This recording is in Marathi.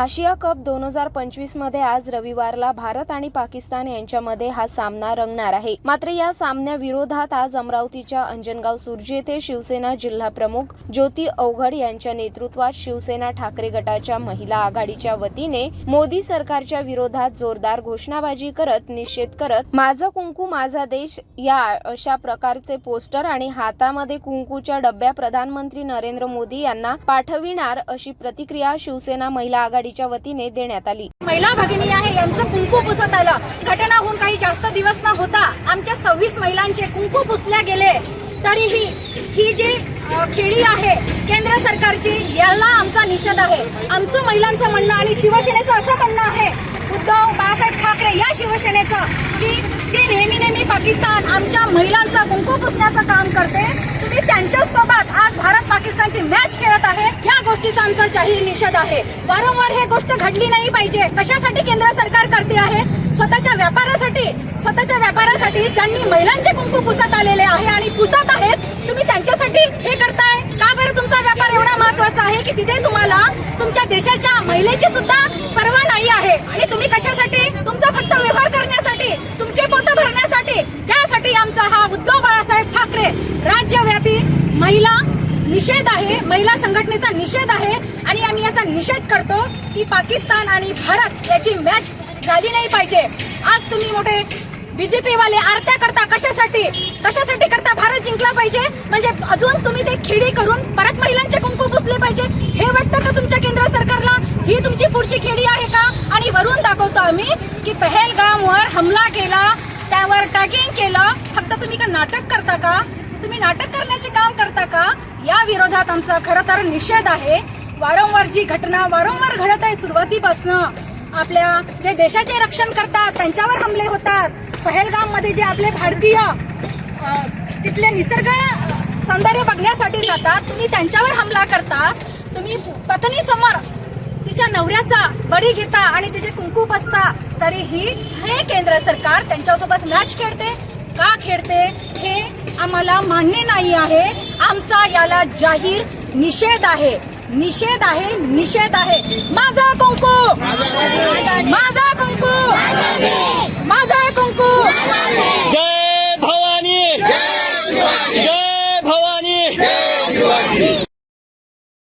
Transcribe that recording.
आशिया कप दोन हजार पंचवीसमध्ये आज रविवारला भारत आणि पाकिस्तान यांच्यामध्ये हा सामना रंगणार आहे. मात्र या सामन्याविरोधात आज अमरावतीच्या अंजनगाव सुर्जी येथे शिवसेना जिल्हा प्रमुख ज्योती अवघड यांच्या नेतृत्वात शिवसेना ठाकरे गटाच्या महिला आघाडीच्या वतीने मोदी सरकारच्या विरोधात जोरदार घोषणाबाजी करत निषेध करत माझं कुंकू माझा देश या अशा प्रकारचे पोस्टर आणि हातामध्ये कुंकूच्या डब्या प्रधानमंत्री नरेंद्र मोदी यांना पाठविणार अशी प्रतिक्रिया शिवसेना महिला आघाडी आघाडीच्या वतीने देण्यात आली. महिला भगिनी आहे यांचं कुंकू पुसत आलं. घटना होऊन काही जास्त दिवस न होता आमच्या सव्वीस महिलांचे कुंकू पुसल्या गेले. तरीही ही जी खेळी आहे केंद्र सरकारची याला आमचा निषेध आहे. आमचं महिलांचं म्हणणं आणि शिवसेनेचं असं म्हणणं आहे उद्धव बाळासाहेब ठाकरे या शिवसेनेचं की जे नेहमी नेहमी पाकिस्तान आमच्या महिलांचा कुंकू पुसण्याचं काम करते मी त्यांच्यासोबत आज भारत पाकिस्तानची मॅच खेळत आहे. या गोष्टीचा आमचा जाहीर निषेध आहे. वारंवार हे गोष्ट घडली नाही पाहिजे. कशासाठी केंद्र सरकार करते आहे? स्वतःच्या व्यापारासाठी स्वतःच्या व्यापारासाठी ज्यांनी महिलांचे कुंकू पुसत आलेले आहे आणि पुसत आहेत तुम्ही त्यांच्यासाठी हे करताय? का बरं तुमचा व्यापार एवढा महत्त्वाचा आहे की तिथे तुम्हाला तुमच्या देशाच्या महिलेची सुद्धा परवा नाही आहे? आणि तुम्ही कशासाठी? तुमचा फक्त व्यवहार करण्यासाठी तुमचे पोट भरण्यासाठी? त्यासाठी आमचा हा उद्धव बाळासाहेब ठाकरे राज्य महिला निषेध आहे महिला संघटनेचा निषेध आहे आणि आम्ही याचा निषेध करतो की पाकिस्तान आणि भारत याची मॅच झाली नाही पाहिजे. आज तुम्ही मोठे बीजेपी वाले आरत्या करता कशासाठी? कशासाठी करता? भारत जिंकला पाहिजे. म्हणजे अजून तुम्ही ते खेडी करून परत महिलांचे कुंकू पुसले पाहिजे. हे वाटतं का तुमच्या केंद्र सरकारला? ही तुमची पुढची खेडी आहे का? आणि वरून दाखवतो आम्ही की पहलगामवर हमला केला त्यावर टॅगिंग केलं. फक्त तुम्ही का नाटक करता का? तुम्ही नाटक करण्याचे काम करता का? या विरोधात आमचा खरं तर निषेध आहे. वारंवार जी घटना वारंवार घडत आहे सुरुवातीपासून आपल्या जे देशाचे रक्षण करतात त्यांच्यावर हमले होतात. पहलगाममध्ये जे आपले भारतीय तिथले निसर्ग सौंदर्य बघण्यासाठी जातात तुम्ही त्यांच्यावर हमला करता. तुम्ही पत्नी समोर तिच्या नवऱ्याचा बळी घेता आणि तिचे कुंकू बसता तरीही हे केंद्र सरकार त्यांच्यासोबत मॅच खेळते का खेळते? आम्हाला मान्य नाही आहे. आमचा याला जाहीर निषेध आहे. निषेध आहे निषेध आहे. माझा कुंकू